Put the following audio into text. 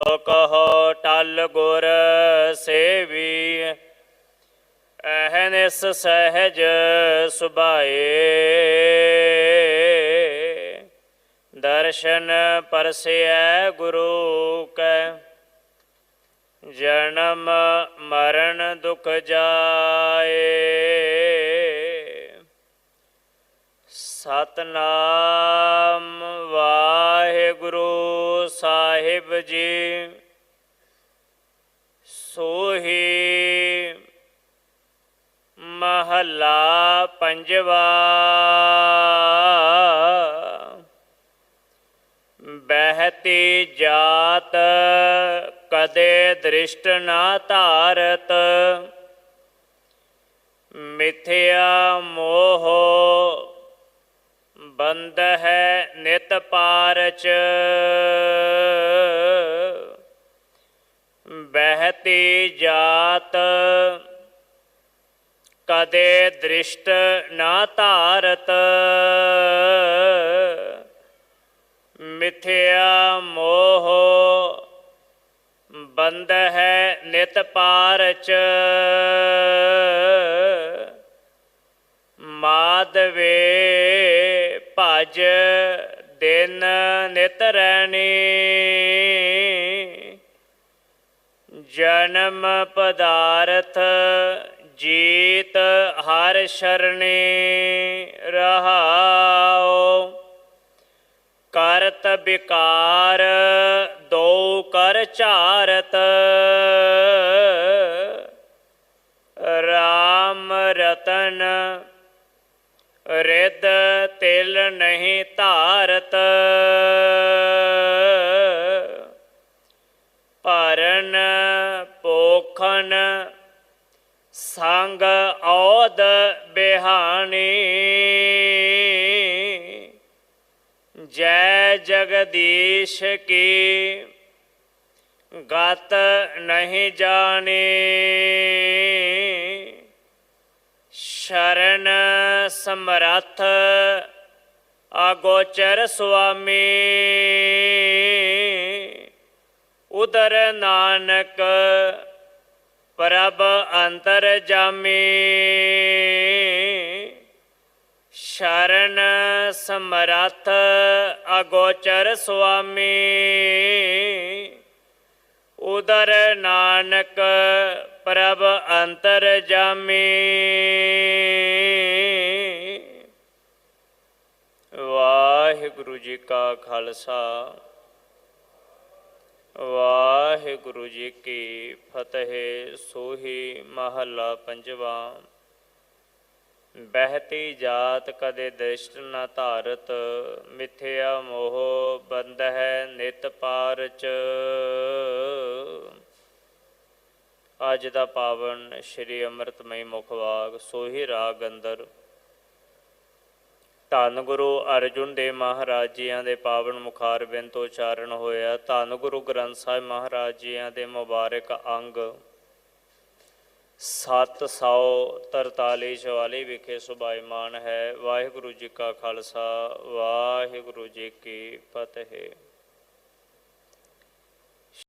ਕਹੋ ਟਲ ਗੁਰ ਸੇਵੀ ਅਹਨਿਸ ਸਹਿਜ ਸੁਭਾਏ। ਦਰਸ਼ਨ ਪਰਸਿਐ ਗੁਰੂ ਕੈ, ਜਨਮ ਮਰਨ ਦੁਖ ਜਾਏ। ਸਤਨਾਮ ਸਾਹਿਬ ਜੀ ਸੋਹੀ ਮਹੱਲਾ ਪੰਜਵਾ। ਬਹਿਤੀ ਜਾਤ ਕਦੇ ਦ੍ਰਿਸ਼ਟ ਨਾ ਧਾਰਤ ਮਿਥਿਆ ਮੋਹ ਬੰਦ ਹੈ ਨਿਤ ਪਾਰਚ। ਬਹਤੀ ਜਾਤ ਕਦੇ ਦ੍ਰਿਸ਼ਟ ਨਾ ਧਾਰਤ। ਮਿਥਿਆ ਮੋਹ ਬੰਦ ਹੈ ਨਿਤ ਪਾਰਚ। ਮਾਧਵੇ ਭਜ ਦਿਨ ਨਿਤ ਰਹਿਣੀ ਜਨਮ ਪਦਾਰਥ ਜੀਤ ਹਰ ਸ਼ਰਣੀ ਰਹਾਓ ਕਰਤ ਵਿਕਾਰ ਦੋ ਕਰ ਚਾਰਤ ਰਾਮ ਰਤਨ ਰਿੱਧ ਤਿਲ ਨਹੀਂ ਧਾਰਤ। ਭਰਨ ਪੋਖਨ ਸੰਗ ਔਦ ਬਿਹਾਣੀ। ਜੈ ਜਗਦੀਸ਼ ਕੀ ਗਤ ਨਹੀਂ ਜਾਣੀ। ਸ਼ਰਨ ਸਮਰੱਥ ਆਗੋਚਰ ਸੁਆਮੀ। ਉਦਰ ਨਾਨਕ ਪ੍ਰਭ ਅੰਤਰ ਜਾਮੀ। ਸ਼ਰਨ ਸਮਰੱਥ ਅਗੋਚਰ ਸੁਆਮੀ। ਉਦਰ ਨਾਨਕ ਪ੍ਰਭ ਅੰਤਰ ਜਾਮੀ। ਵਾਹਿਗੁਰੂ ਜੀ ਕਾ ਖਾਲਸਾ। ਵਾਹਿਗੁਰੂ ਜੀ ਕੀ ਫਤਿਹ, ਸੋਹੀ ਮਹੱਲਾ ਪੰਜਵਾ। ਬਹਿਤੀ ਜਾਤ ਕਦੇ ਦ੍ਰਿਸ਼ਟ ਨਾ ਧਾਰਤ, ਮਿਥਿਆ ਮੋਹ ਬੰਧ ਹੈ ਨਿਤ ਪਾਰਚ। ਅੱਜ ਦਾ ਪਾਵਨ ਸ੍ਰੀ ਅੰਮ੍ਰਿਤਮਈ ਮੁਖਵਾਗ ਸੋਹੀ ਰਾਗ ਅੰਦਰ ਧੰਨ ਗੁਰੂ ਅਰਜੁਨ ਦੇਵ ਮਹਾਰਾਜ ਜੀਆਂ ਦੇ ਪਾਵਨ ਮੁਖਾਰ ਬਿੰਦ ਤੋਂ ਉਚਾਰਨ ਹੋਇਆ। ਧੰਨ ਗੁਰੂ ਗ੍ਰੰਥ ਸਾਹਿਬ ਮਹਾਰਾਜ ਜੀਆਂ ਦੇ ਮੁਬਾਰਕ ਅੰਗ। 743 ਸ਼ਵਾਲੀ ਵਿਖੇ ਸੁਭਾਈਮਾਨ ਹੈ। ਵਾਹਿਗੁਰੂ ਜੀ ਕਾ ਖਾਲਸਾ, ਵਾਹਿਗੁਰੂ ਜੀ ਕੀ ਫਤਿਹ।